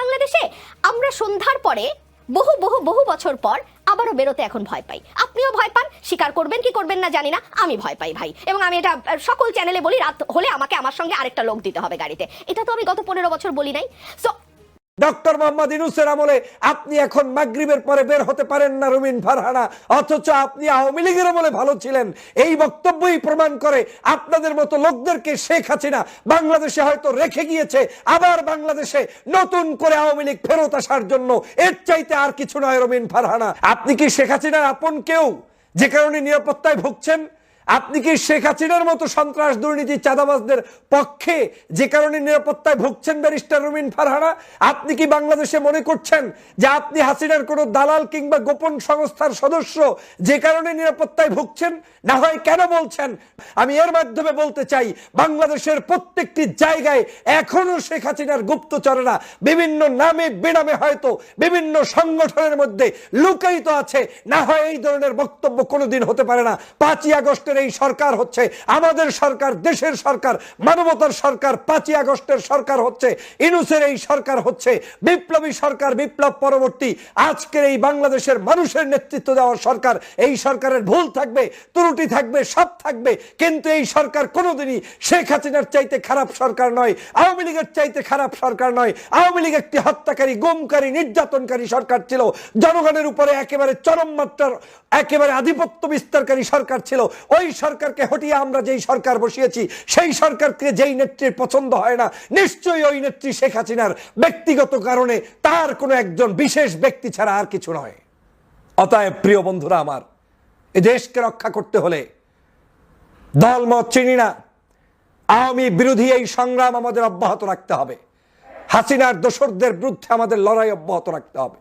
বাংলাদেশে, আমরা সন্ধ্যার পরে, বহু বহু বহু বছর পর আবারও বেরোতে এখন ভয় পাই। আপনিও ভয় পান স্বীকার করবেন, কি করবেন না জানি না, আমি ভয় পাই ভাই। এবং আমি এটা সকল চ্যানেলে বলি, রাত হলে আমাকে আমার সঙ্গে আরেকটা লোক দিতে হবে গাড়িতে। এটা তো আমি গত পনেরো বছর বলি নাই। সো ডক্টর মোহাম্মদ ইনুসের আমলে আপনি এখন মাগরিবের পরে বের হতে পারেন না রুমিন ফারহানা, অথচ আপনি আওয়ামী লীগের আমলে ভালো ছিলেন। এই বক্তব্যই প্রমাণ করে আপনাদের মতো লোকদেরকে শেখ হাসিনা বাংলাদেশে হয়তো রেখে গিয়েছে, আবার বাংলাদেশে নতুন করে আওয়ামী লীগ ফেরত আসার জন্য। এর চাইতে আর কিছু নয় রুমিন ফারহানা। আপনি কি শেখ হাসিনার আপন কেউ? যে কারণে নিরাপত্তায় ভুগছেন? আপনি কি শেখ হাসিনার মতো সন্ত্রাস দুর্নীতি চাঁদাবাজদের পক্ষে যে কারণে নিরাপত্তায় ভুগছেন ব্যারিস্টার রুমিন ফারহানা? আপনি কি বাংলাদেশে মনে করছেন যে আপনি হাসিনার কোনো দালাল কিংবা গোপন সংস্থার সদস্য যে কারণে নিরাপত্তায় ভুগছেন? না হয় কেন বলছেন? আমি এর মাধ্যমে বলতে চাই, বাংলাদেশের প্রত্যেকটি জায়গায় এখনও শেখ হাসিনার গুপ্তচরেরা বিভিন্ন নামে বেনামে হয়তো বিভিন্ন সংগঠনের মধ্যে লুকায়িত আছে। না হয় এই ধরনের বক্তব্য কোনোদিন হতে পারে না। পাঁচই আগস্টের এই সরকার হচ্ছে আমাদের সরকার, দেশের সরকার, মানবতার সরকার, পাঁচই আগস্টের সরকার হচ্ছে, ইনুসের এই সরকার হচ্ছে, বিপ্লবী সরকার, বিপ্লব পরবর্তী, আজকের এই বাংলাদেশের মানুষের নেতৃত্ব দেওয়ার সরকার, এই সরকারের ভুল থাকবে, ত্রুটি থাকবে, সব থাকবে, কিন্তু এই সরকার কোনোদিনই শেখ হাসিনার চাইতে খারাপ সরকার নয়, আওয়ামী লীগের চাইতে খারাপ সরকার নয়, আওয়ামী লীগ একটি হত্যাকারী, গুমকারী, নির্যাতনকারী সরকার ছিল, জনগণের উপরে একেবারে চরম মাত্রার, একেবারে আধিপত্য বিস্তারকারী সরকার ছিল ওই সরকারকে হটিয়ে আমরা যেই সরকার বসিয়েছি, সেই সরকারকে যেই নেত্রীর পছন্দ হয় না, নিশ্চয়ই ওই নেত্রী শেখ হাসিনার ব্যক্তিগত কারণে তার কোনো একজন বিশেষ ব্যক্তি ছাড়া আর কিছু নয়। অতএব প্রিয় বন্ধুরা আমার এ দেশকে রক্ষা করতে হলে দলমত চিনি না। আওয়ামী বিরোধী এই সংগ্রাম আমাদের অব্যাহত রাখতে হবে। হাসিনার দোসরদের বিরুদ্ধে আমাদের লড়াই অব্যাহত রাখতে হবে।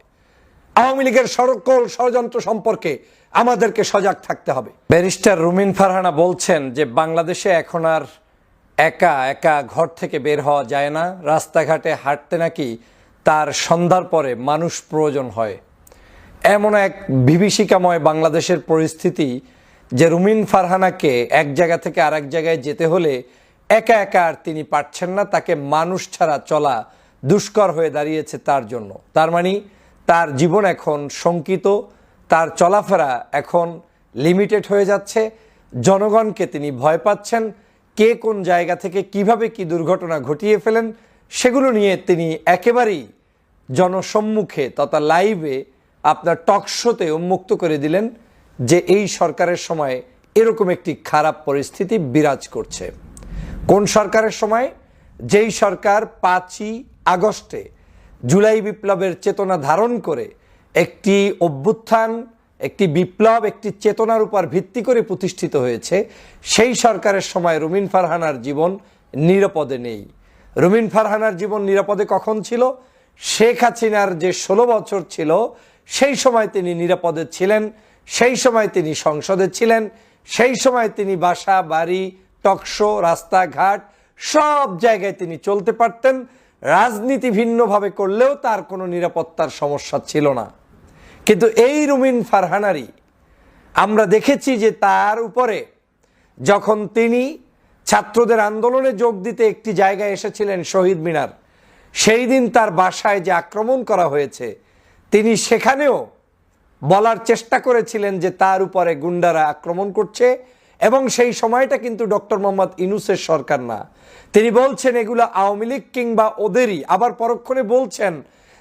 আওয়ামী লীগের সকল ষড়যন্ত্র সম্পর্কে আমাদেরকে সজাগ থাকতে হবে। ব্যারিস্টার রুমিন ফারহানা বলছেন যে, বাংলাদেশে এখন আর একা একা ঘর থেকে বের হওয়া যায় না। রাস্তাঘাটে হাঁটতে নাকি তার সন্ধ্যার পরে মানুষ প্রয়োজন হয়। এমন এক বিভীষিকাময় বাংলাদেশের পরিস্থিতি যে, রুমিন ফারহানাকে এক জায়গা থেকে আরেক জায়গায় যেতে হলে একা একা আর তিনি পারছেন না। তাকে মানুষ ছাড়া চলা দুষ্কর হয়ে দাঁড়িয়েছে তার জন্য। তার মানে তার জীবন এখন শঙ্কিত তার চলাফেরা এখন লিমিটেড হয়ে যাচ্ছে। জনগণকে তিনি ভয় পাচ্ছেন। কে কোন জায়গা থেকে কীভাবে কি দুর্ঘটনা ঘটিয়ে ফেলেন, সেগুলো নিয়ে তিনি একেবারেই জনসম্মুখে তথা লাইভে আপনার টক শোতে উন্মুক্ত করে দিলেন যে এই সরকারের সময় এরকম একটি খারাপ পরিস্থিতি বিরাজ করছে। কোন সরকারের সময়? যেই সরকার পাঁচই আগস্টে জুলাই বিপ্লবের চেতনা ধারণ করে একটি অভ্যুত্থান, একটি বিপ্লব, একটি চেতনার উপর ভিত্তি করে প্রতিষ্ঠিত হয়েছে। সেই সরকারের সময় রুমিন ফারহানার জীবন নিরাপদে নেই। রুমিন ফারহানার জীবন নিরাপদে কখন ছিল? শেখ হাসিনার যে ষোলো বছর ছিল, সেই সময় তিনি নিরাপদে ছিলেন, সেই সময় তিনি সংসদে ছিলেন, সেই সময় তিনি বাসা, বাড়ি টকশো রাস্তাঘাট, সব জায়গায় তিনি চলতে পারতেন। রাজনীতি ভিন্নভাবে করলেও তার কোনো নিরাপত্তার সমস্যা ছিল না। কিন্তু এই রুমিন ফারহানারি আমরা দেখেছি যে তার উপরে যখন তিনি ছাত্রদের আন্দোলনে যোগ দিতে একটি জায়গায় এসেছিলেন শহীদ মিনার, সেই দিন তার বাসায় যে আক্রমণ করা হয়েছে, তিনি সেখানেও বলার চেষ্টা করেছিলেন যে তার উপরে গুন্ডারা আক্রমণ করছে এবং সেই সময়টা কিন্তু ডক্টর মোহাম্মদ ইনুসের সরকার না। তিনি বলছেন, এগুলো আওয়ামী লীগ কিংবা ওদেরই। আবার পরক্ষণে বলছেন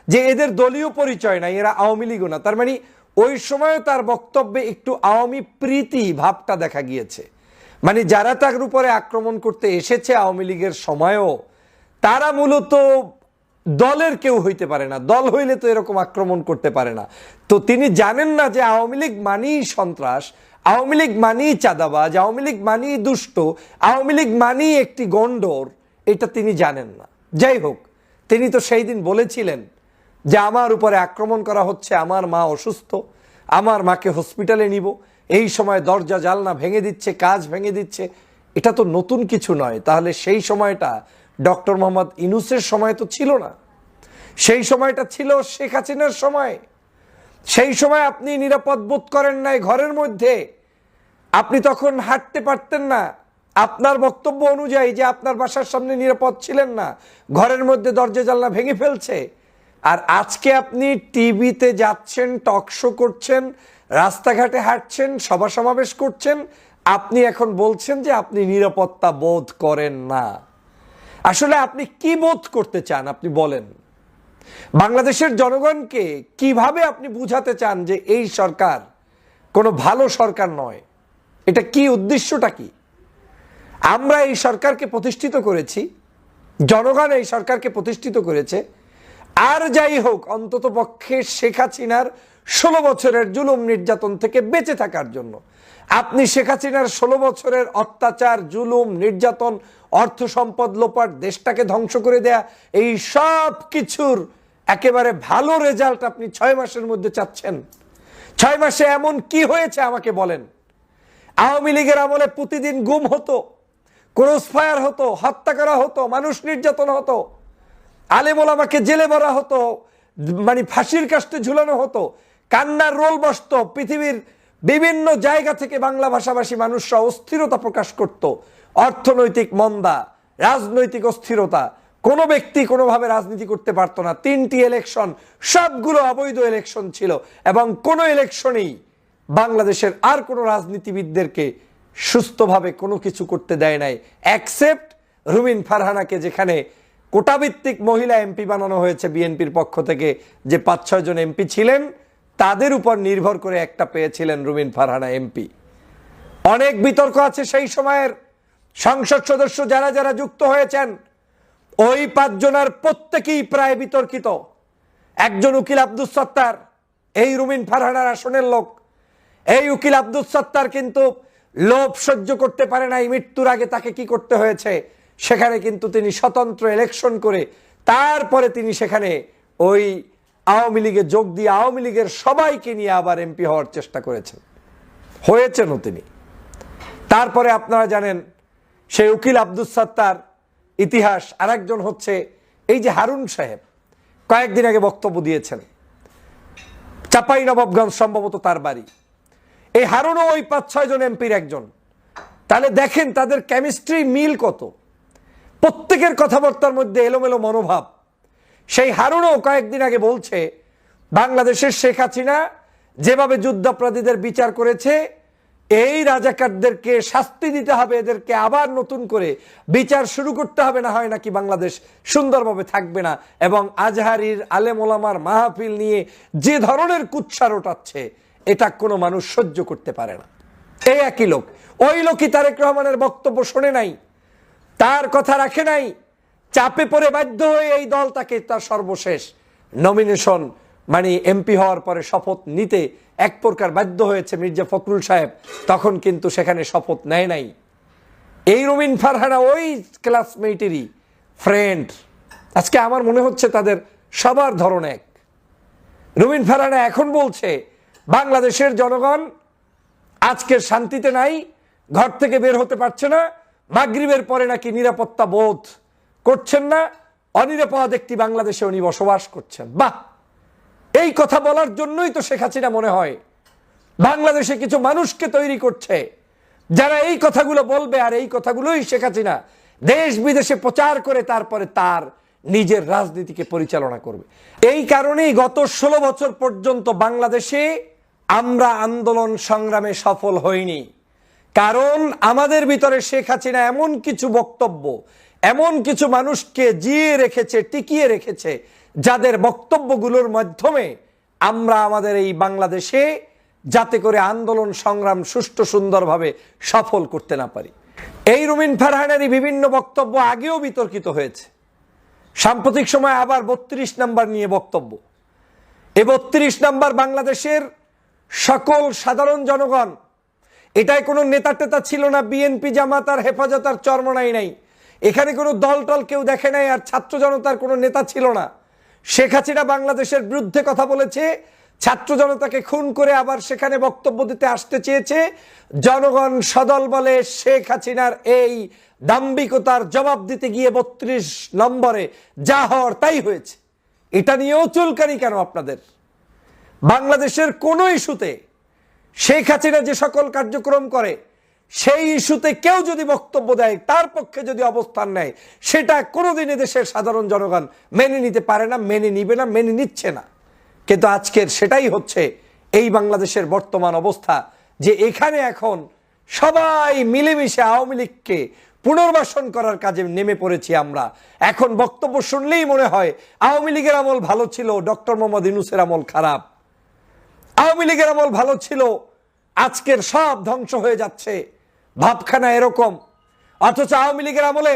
যে এদের দলীয় পরিচয় নাই, এরা আওয়ামী লীগও না। তার মানে ওই সময়ও তার বক্তব্যে একটু আওয়ামী প্রীতি ভাবটা দেখা গিয়েছে। মানে যারা তার উপরে আক্রমণ করতে এসেছে আওয়ামী লীগের সময়ও, তারা মূলত দলের কেউ হইতে পারে না। দল হইলে তো এরকম আক্রমণ করতে পারে না। তো তিনি জানেন না যে আওয়ামী লীগ মানেই সন্ত্রাস, আওয়ামী লীগ মানেই চাঁদাবাজ, আওয়ামী লীগ মানেই দুষ্ট, আওয়ামী লীগ মানেই একটি গন্ডর, এটা তিনি জানেন না। যাই হোক, তিনি তো সেই দিন বলেছিলেন যে আমার উপরে আক্রমণ করা হচ্ছে, আমার মা অসুস্থ, আমার মাকে হসপিটালে নিব, এই সময় দরজা জালনা ভেঙে দিচ্ছে, কাজ ভেঙে দিচ্ছে, এটা তো নতুন কিছু নয়। তাহলে সেই সময়টা ডক্টর মোহাম্মদ ইনুসের সময় তো ছিল না। সেই সময়টা ছিল শেখ হাসিনার সময়। সেই সময় আপনি নিরাপদ বোধ করেন নাই ঘরের মধ্যে। আপনি তখন হাঁটতে পারতেন না। আপনার বক্তব্য অনুযায়ী যে আপনার বাসার সামনে নিরাপদ ছিলেন না, ঘরের মধ্যে দরজা জানলা ভেঙে ফেলছে আর আজকে আপনি টিভিতে যাচ্ছেন, টক শো করছেন, রাস্তাঘাটে হাঁটছেন সভা সমাবেশ করছেন, আপনি এখন বলছেন যে আপনি নিরাপত্তা বোধ করেন না। আসলে আপনি কি বোধ করতে চান, আপনি বলেন। বাংলাদেশের জনগণকে কীভাবে আপনি বুঝাতে চান যে এই সরকার কোনো ভালো সরকার নয়? এটা কি উদ্দেশ্যটা কি? আমরা এই সরকারকে প্রতিষ্ঠিত করেছি, জনগণ এই সরকারকে প্রতিষ্ঠিত করেছে আর যাই হোক, অন্তত পক্ষে শেখ হাসিনার ষোলো বছরের জুলুম নির্যাতন থেকে বেঁচে থাকার জন্য। আপনি শেখ হাসিনার ষোলো বছরের অত্যাচার, জুলুম, নির্যাতন, অর্থ সম্পদ লোপাট, দেশটাকে ধ্বংস করে দেয়া, এই সব কিছুর একেবারে ভালো রেজাল্ট আপনি ছয় মাসের মধ্যে চাচ্ছেন। ছয় মাসে এমন কি হয়েছে আমাকে বলেন। আওয়ামী লীগের আমলে প্রতিদিন গুম হতো ক্রস ফায়ার হতো, হত্যা করা হতো, মানুষ নির্যাতন হতো। আলেমোল আমাকে জেলে ভরা হতো মানে ফাঁসির কাস্তে ঝুলানো হতো, কান্নার রোল বসত, পৃথিবীর বিভিন্ন জায়গা থেকে বাংলা ভাষাভাষী মানুষরা অস্থিরতা প্রকাশ করত, অর্থনৈতিক মন্দা, রাজনৈতিক অস্থিরতা, কোনো ব্যক্তি কোনোভাবে রাজনীতি করতে পারতো না, তিনটি ইলেকশন সবগুলো অবৈধ ইলেকশন ছিল, এবং কোনো ইলেকশনেই বাংলাদেশের আর কোনো রাজনীতিবিদদেরকে সুস্থভাবে কোনো কিছু করতে দেয় নাই অ্যাকসেপ্ট রুমিন ফারহানাকে যেখানে কোটাভিত্তিক মহিলা এমপি বানানো হয়েছে বিএনপির পক্ষ থেকে। যে পাঁচ, ছয় জন এমপি ছিলেন, তাদের উপর নির্ভর করে একটা পেয়েছিলেন রুমিন ফারহানা এমপি। অনেক বিতর্ক আছে সেই সময়ের। সংসদ সদস্য যারা যারা যুক্ত হয়েছেন, ওই পাঁচজনের প্রত্যেকেই প্রায় বিতর্কিত। একজন উকিল আব্দুল সত্তার, এই রুমিন ফারহানার আসনের লোক। এই উকিল আব্দুল সত্তার কিন্তু লোভ সহ্য করতে পারে নাই, মৃত্যুর আগে তাকে কি করতে হয়েছে? সেখানে কিন্তু তিনি স্বতন্ত্র ইলেকশন করে তারপরে তিনি সেখানে ওই আওয়ামী লীগে যোগ দিয়ে আওয়ামী লীগের সবাইকে নিয়ে আবার এমপি হওয়ার চেষ্টা করেছেন। হয়েছেনও তিনি। তারপরে আপনারা জানেন, সেই উকিল আব্দুল সত্তার ইতিহাস, আরেকজন হচ্ছে এই যে হারুন সাহেব, কয়েকদিন আগে বক্তব্য দিয়েছেন চাপাই নবাবগঞ্জ সম্ভবত তার বাড়ি। এই হারুনও ওই পাঁচ ছয় জন এমপির একজন। তাহলে দেখেন তাদের কেমিস্ট্রি মিল কত। প্রত্যেকের কথাবার্তার মধ্যে এলোমেলো মনোভাব। সেই হারুনও কয়েকদিন আগে বলছে, বাংলাদেশের শেখ হাসিনা যেভাবে যুদ্ধাপরাধীদের বিচার করেছে, এই রাজাকারদেরকে শাস্তি দিতে হবে, এদেরকে আবার নতুন করে বিচার শুরু করতে হবে, না হয় নাকি বাংলাদেশ সুন্দরভাবে থাকবে না। এবং আজহারির আলেম ওলামার মাহফিল নিয়ে যে ধরনের কুৎসার ওঠাচ্ছে এটা কোনো মানুষ সহ্য করতে পারে না। এই একই লোক। ওই লোকই তারেক রহমানের বক্তব্য শোনে নাই। তার কথা রাখে নাই। চাপে পড়ে বাধ্য হয়ে এই দল তাকে তার সর্বশেষ নমিনেশন মানে এমপি হওয়ার পরে শপথ নিতে এক প্রকার বাধ্য হয়েছে মির্জা ফখরুল সাহেব। তখন কিন্তু সেখানে শপথ নেয় নাই। এই রুমিন ফারহানা ওই ক্লাসমেটেরই ফ্রেন্ড আজকে আমার মনে হচ্ছে তাদের সবার ধরন এক। রুমিন ফারহানা এখন বলছে, বাংলাদেশের জনগণ আজকে শান্তিতে নাই, ঘর থেকে বের হতে পারছে না মাগরিবের পরে নাকি নিরাপত্তা বোধ করছেন না? অনিরাপদ একটি বাংলাদেশে উনি বসবাস করছেন। বাহ! এই কথা বলার জন্যই তো শেখ হাসিনা মনে হয় বাংলাদেশে কিছু মানুষকে তৈরি করছে। যারা এই কথাগুলো বলবে আর এই কথাগুলোই শেখ হাসিনা দেশ বিদেশে প্রচার করে তারপরে তার নিজের রাজনীতিকে পরিচালনা করবে। এই কারণেই গত ষোলো বছর পর্যন্ত বাংলাদেশে আমরা আন্দোলন সংগ্রামে সফল হইনি। কারণ আমাদের ভিতরে শেখ হাসিনা এমন কিছু বক্তব্য, এমন কিছু মানুষকে জিয়ে রেখেছে, টিকিয়ে রেখেছে, যাদের বক্তব্যগুলোর মাধ্যমে আমরা আমাদের এই বাংলাদেশে যাতে করে আন্দোলন, সংগ্রাম সুষ্ঠু, সুন্দরভাবে সফল করতে না পারি। এই রুমিন ফারহানেরই বিভিন্ন বক্তব্য আগেও বিতর্কিত হয়েছে। সাম্প্রতিক সময় আবার বত্রিশ নাম্বার নিয়ে বক্তব্য। এ বত্রিশ নাম্বার বাংলাদেশের সকল সাধারণ জনগণ এটাই কোনো নেতা টেতা ছিল না বিএনপি জামাত আর হেফাজত আর চরমনাই নাই। এখানে কোনো দল টল কেউ দেখে নাই আর ছাত্র জনতার কোনো নেতা ছিল না। শেখ হাসিনা বাংলাদেশের বিরুদ্ধে কথা বলেছে, ছাত্র জনতাকে খুন করে আবার সেখানে বক্তব্য দিতে আসতে চেয়েছে। জনগণ সদল বলে শেখ হাসিনার এই দাম্বিকতার জবাব দিতে গিয়ে বত্রিশ নম্বরে যা হওয়ার তাই হয়েছে। এটা নিয়েও চুলকানি কেন আপনাদের? বাংলাদেশের কোনো ইস্যুতে শেখ হাসিনা যে সকল কার্যক্রম করে, সেই ইস্যুতে কেউ যদি বক্তব্য দেয়, তার পক্ষে যদি অবস্থান নেয়, সেটা কোনোদিনই দেশের সাধারণ জনগণ মেনে নিতে পারে না, মেনে নিবে না, মেনে নিচ্ছে না। কিন্তু আজকের সেটাই হচ্ছে এই বাংলাদেশের বর্তমান অবস্থা, যে এখানে এখন সবাই মিলেমিশে আওয়ামী লীগকে পুনর্বাসন করার কাজে নেমে পড়েছি আমরা। এখন বক্তব্য শুনলেই মনে হয় আওয়ামী লীগের আমল ভালো ছিল, ডক্টর মোহাম্মদ ইনুসের আমল খারাপ। আওয়ামী লীগের আমল ভালো ছিল, আজকের সব ধ্বংস হয়ে যাচ্ছে। ভাবখানা এরকম। অথচ আওয়ামী লীগের আমলে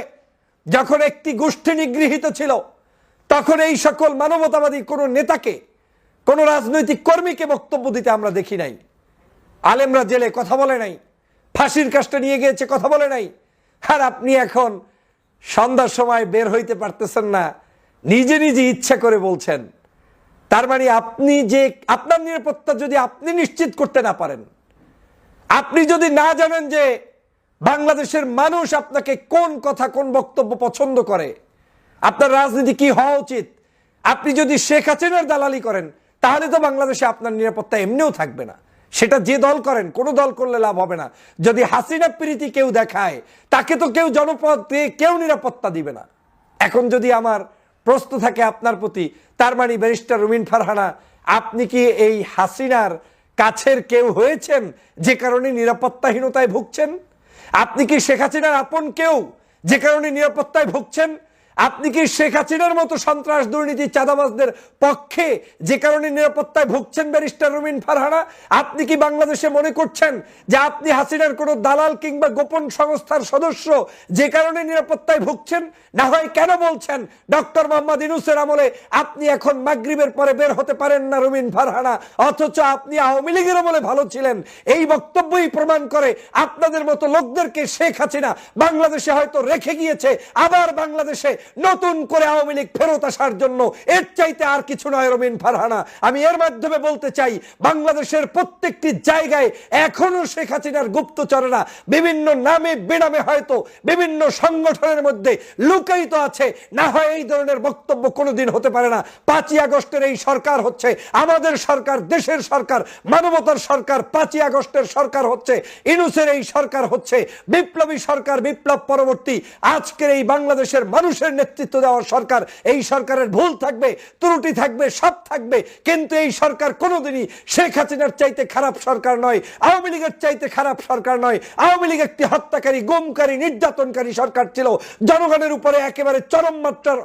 যখন একটি গোষ্ঠী নিগৃহীত ছিল, তখন এই সকল মানবতাবাদী কোনো নেতাকে, কোনো রাজনৈতিক কর্মীকে বক্তব্য দিতে আমরা দেখি নাই। আলেমরা জেলে কথা বলে নাই, ফাঁসির কাজটা নিয়ে গিয়েছে কথা বলে নাই। আর আপনি এখন সন্ধ্যার সময় বের হইতে পারতেছেন না, নিজে নিজে ইচ্ছা করে বলছেন। তার মানে আপনি যে, আপনার নিরাপত্তা যদি আপনি নিশ্চিত করতে না পারেন, আপনি যদি না জানেন যে বাংলাদেশের মানুষ আপনাকে কোন কথা, কোন বক্তব্য পছন্দ করে, আপনার রাজনীতি কি হওয়া উচিত, আপনি যদি শেখ হাসিনার দালালি করেন, তাহলে তো বাংলাদেশে আপনার নিরাপত্তা এমনিও থাকবে না। সেটা যে দল করেন, কোনো দল করলে লাভ হবে না। যদি হাসিনা প্রীতি কেউ দেখায়, তাকে তো কেউ জনপদ কেউ নিরাপত্তা দিবে না। এখন যদি আমার প্রশ্ন থাকে আপনার প্রতি। তার মানে ব্যারিস্টার রুমিন ফারহানা, আপনি কি এই হাসিনার কাছের কেউ হয়েছেন যে কারণে নিরাপত্তাহীনতায় ভুগছেন? আপনি কি শেখ হাসিনার আপন কেউ যে কারণে নিরাপত্তায় ভুগছেন? আপনি কি শেখ হাসিনার মতো সন্ত্রাস দুর্নীতি চাঁদাবাজদের পক্ষে যে কারণে নিরাপত্তায় ভুগছেন ব্যারিস্টার রুমিন ফারহানা? আপনি কি বাংলাদেশে মনে করছেন যে আপনি হাসিনার কোনো দালাল কিংবা গোপন সংস্থার সদস্য যে কারণে নিরাপত্তায় ভুগছেন? না হয় কেন বলছেন? ডক্টর মোহাম্মদ ইনুসের আমলে আপনি এখন মাগরিবের পরে বের হতে পারেন না রুমিন ফারহানা, অথচ আপনি আওয়ামী লীগের আমলে ভালো ছিলেন। এই বক্তব্যই প্রমাণ করে আপনাদের মতো লোকদেরকে শেখ হাসিনা বাংলাদেশে হয়তো রেখে গিয়েছে, আবার বাংলাদেশে নতুন করে আওয়ামী লীগ ফেরত আসার জন্য এর চাইতে আর কিছু নয় রবিন ফারহানা। আমি এর মাধ্যমে বলতে চাই, বাংলাদেশের প্রত্যেকটি জায়গায় এখনও শেখ হাসিনার গুপ্তচরেরা বিভিন্ন নামে বেনামে হয়তো বিভিন্ন সংগঠনের মধ্যে লুকায়িত আছে। না হয় এই ধরনের বক্তব্য কোনোদিন হতে পারে না। পাঁচই আগস্টের এই সরকার হচ্ছে আমাদের সরকার, দেশের সরকার, মানবতার সরকার। পাঁচই আগস্টের সরকার হচ্ছে, ইনুসের এই সরকার হচ্ছে, বিপ্লবী সরকার, বিপ্লব পরবর্তী। আজকের এই বাংলাদেশের মানুষের নেতৃত্ব দেওয়ার সরকার, এই সরকারের ভুল থাকবে, ত্রুটি থাকবে, সব থাকবে, কিন্তু এই সরকার কোনোদিনই শেখ হাসিনার চাইতে খারাপ সরকার নয়, আওয়ামী লীগের চাইতে খারাপ সরকার নয়। আওয়ামী লীগ একটি হত্যাকারী, গুমকারী, নির্যাতনকারী সরকার ছিল। জনগণের উপরে একেবারে চরম মাত্রার,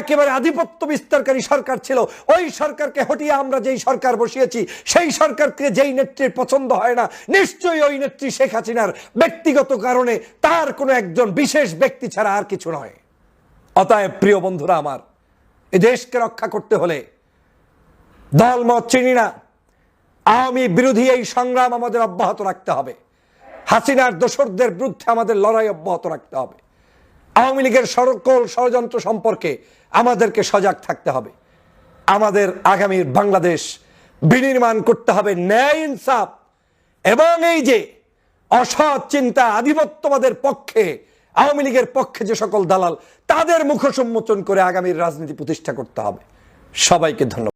একেবারে আধিপত্য বিস্তারকারী সরকার ছিল। ওই সরকারকে হটিয়ে আমরা যেই সরকার বসিয়েছি, সেই সরকারকে যেই নেত্রীর পছন্দ হয় না, নিশ্চয়ই ওই নেত্রী শেখ হাসিনার ব্যক্তিগত কারণে তার কোনো একজন বিশেষ ব্যক্তি ছাড়া আর কিছু নয়। অতএব প্রিয় বন্ধুরা আমার, এ দেশকে রক্ষা করতে হলে দল মত চিনি না। আওয়ামী বিরোধী এই সংগ্রাম আমাদের অব্যাহত রাখতে হবে। হাসিনার দোসরদের বিরুদ্ধে আমাদের লড়াই অব্যাহত রাখতে হবে। আওয়ামী লীগের সকল ষড়যন্ত্র সম্পর্কে আমাদেরকে সজাগ থাকতে হবে। আমাদের আগামীর বাংলাদেশ বিনির্মাণ করতে হবে ন্যায় ইনসাফ এবং এই যে অসৎ চিন্তা আধিপত্যবাদের পক্ষে আওয়ামী লীগের পক্ষে যে সকল দালাল, তাদের মুখ সম্মোচন করে আগামীর রাজনীতি প্রতিষ্ঠা করতে হবে। সবাইকে ধন্যবাদ।